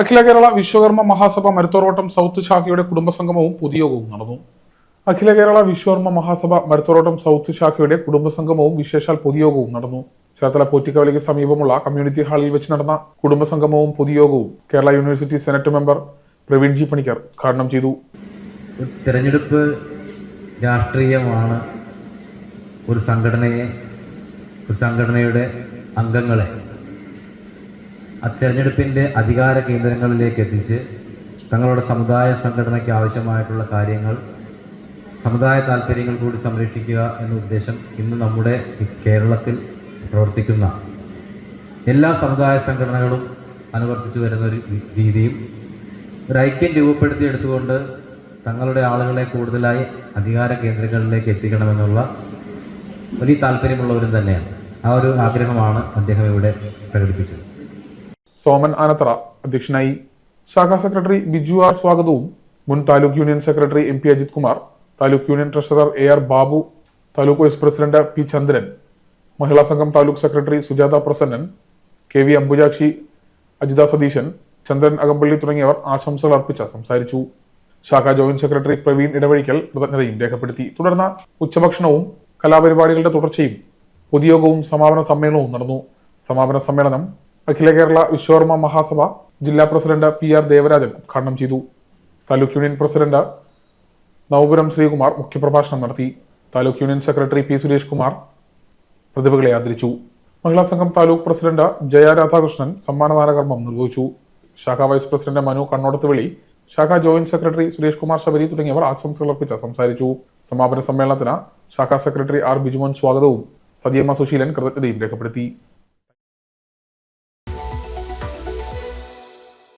അഖില Kerala Vishwakarma Mahasabha Maruthorottam south ശാഖയുടെ കുടുംബസംഗമവും പൊതുയോഗവും നടന്നു. അഖില കേരള വിശ്വകർമ്മ മഹാസഭ മരുത്തോറോട്ടം സൗത്ത് ശാഖയുടെ കുടുംബസംഗമവും വിശേഷാൽ പൊതുയോഗവും നടന്നു. ചേർത്തല പോറ്റിക്കവലിക്ക് സമീപമുള്ള കമ്മ്യൂണിറ്റി ഹാളിൽ വെച്ച് നടന്ന കുടുംബസംഗമവും പൊതുയോഗവും Kerala university senate member Praveen G Panicker ഉദ്ഘാടനം ചെയ്തു. തെരഞ്ഞെടുപ്പ് രാഷ്ട്രീയമാണ് ഒരു സംഘടനയെ ഒരു സംഘടനയുടെ അംഗങ്ങളെ തിരഞ്ഞെടുപ്പിന്റെ അധികാര കേന്ദ്രങ്ങളിലേക്ക് എത്തിച്ച് തങ്ങളുടെ സമുദായ സംഘടനയ്ക്ക് ആവശ്യമായിട്ടുള്ള കാര്യങ്ങൾ സമുദായ താല്പര്യങ്ങൾ കൂടി സംരക്ഷിക്കുക എന്ന ഉദ്ദേശം ഇന്ന് നമ്മുടെ കേരളത്തിൽ പ്രവർത്തിക്കുന്ന എല്ലാ സമുദായ സംഘടനകളും അനുവർത്തിച്ചു വരുന്ന ഒരു രീതിയും ഒരു ഐക്യം രൂപപ്പെടുത്തിയെടുത്തുകൊണ്ട് തങ്ങളുടെ ആളുകളെ കൂടുതലായി അധികാര കേന്ദ്രങ്ങളിലേക്ക് എത്തിക്കണമെന്നുള്ള വലിയ താല്പര്യമുള്ളവരും തന്നെയാണ്. ആ ഒരു ആഗ്രഹമാണ് അദ്ദേഹം ഇവിടെ പ്രകടിപ്പിച്ചത്. സോമൻ ആനത്തറ അധ്യക്ഷനായി ശാഖാ സെക്രട്ടറി ബിജു ആർ സ്വാഗതവും. മുൻ taluk union secretary M P Ajith Kumar taluk union treasurer A R Babu taluk vice president P Chandran Mahila Sangham taluk secretary Sujatha Prasannan K V Ambujakshi Ajitha Satheesan Chandran Akampally തുടങ്ങിയവർ ആശംസകൾ അർപ്പിച്ച സംസാരിച്ചു. ശാഖാ joint secretary Praveen Edavazhikkal കൃതജ്ഞതയും രേഖപ്പെടുത്തി. തുടർന്ന് ഉച്ചഭക്ഷണവും കലാപരിപാടികളുടെ തുടർച്ചയും പൊതുയോഗവും സമാപന സമ്മേളനവും നടന്നു. സമാപന സമ്മേളനം അഖില കേരള വിശ്വകർമ്മ മഹാസഭ ജില്ലാ പ്രസിഡന്റ് പി ആർ ദേവരാജൻ ഉദ്ഘാടനം ചെയ്തു. താലൂക്ക് യൂണിയൻ പ്രസിഡന്റ് നവപുരം ശ്രീകുമാർ മുഖ്യപ്രഭാഷണം നടത്തി. Taluk union secretary P Suresh Kumar പ്രതിഭകളെ ആദരിച്ചു. മഹിളാ സംഘം താലൂക്ക് പ്രസിഡന്റ് ജയ രാധാകൃഷ്ണൻ സമ്മാനദാന കർമ്മം നിർവഹിച്ചു. ശാഖ വൈസ് പ്രസിഡന്റ് മനു കണ്ണോടത്ത് ശാഖ ശാഖാ ജോയിന്റ് സെക്രട്ടറി സുരേഷ് കുമാർ ശബരി തുടങ്ങിയവർ ആശംസകൾ അർപ്പിച്ച് സംസാരിച്ചു. സമാപന സമ്മേളനത്തിന് ശാഖാ സെക്രട്ടറി ആർ ബിജുമോൻ സ്വാഗതവും സതിയമ്മ സുശീലൻ കൃതജ്ഞതയും രേഖപ്പെടുത്തി.